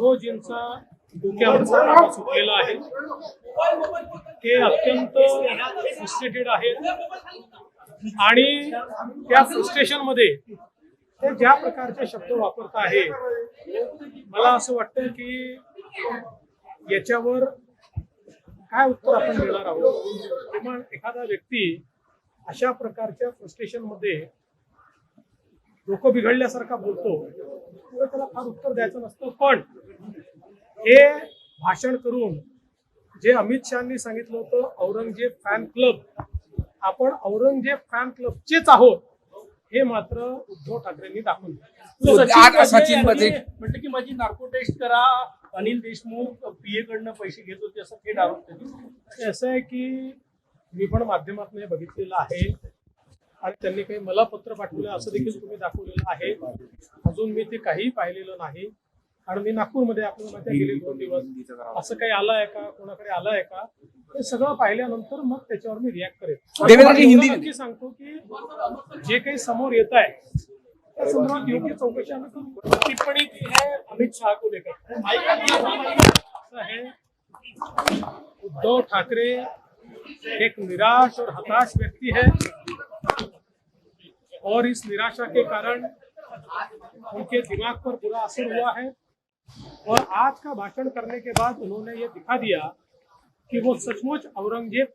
उद्धवजींचा डोक्यावरचा सुटलेला आहे ते अत्यंत फ्रस्ट्रेटेड आहेत. आणि त्या फ्रस्ट्रेशनमध्ये ते ज्या प्रकारचे शब्द वापरत आहे मला असं वाटतं की याच्यावर काय उत्तर आपण देणार आहोत? पण एखादा व्यक्ती अशा प्रकारच्या फ्रस्ट्रेशनमध्ये डोकं बिघडल्यासारखा बोलतो तर त्याला फार उत्तर द्यायचं नसतं. पण हे भाषण करून जे अमित शहानी सांगितलं होतं औरंगजेब फॅन क्लब आपण औरंगजेब फॅन क्लबचेच आहोत हे मात्र उद्धव ठाकरेंनी दाखवून म्हटलं की माझी नार्को टेस्ट करा अनिल देशमुख पीए कडनं पैसे घेत होते असं थेट आरोप त्यांनी असं आहे की मी पण माध्यमातून हे बघितलेलं आहे. आणि त्यांनी काही मला पत्र पाठवलं असं देखील तुम्ही दाखवलेलं आहे. अजून मी ते काहीही पाहिलेलं नाही. मी नागपूरमध्ये आपल्याला माहिती गेले दोन दिवस. असं काही आलंय का? कोणाकडे आलंय का? हे सगळं पाहिल्यानंतर मग त्याच्यावर मी रिॲक्ट हिंदी- नक्की सांगतो की जे काही समोर येत आहे त्या संदर्भात योग्य चौकशी आम्ही करू. टिप्पणी की है अमित शाह को? लेकर उद्धव ठाकरे एक निराश और हताश व्यक्ति है और इस निराशा के कारण उनके दिमाग पर बुरा असर हुआ है। और आज का भाषण करने के बाद उन्होंने ये दिखा दिया कि वो सचमुच औरंगजेब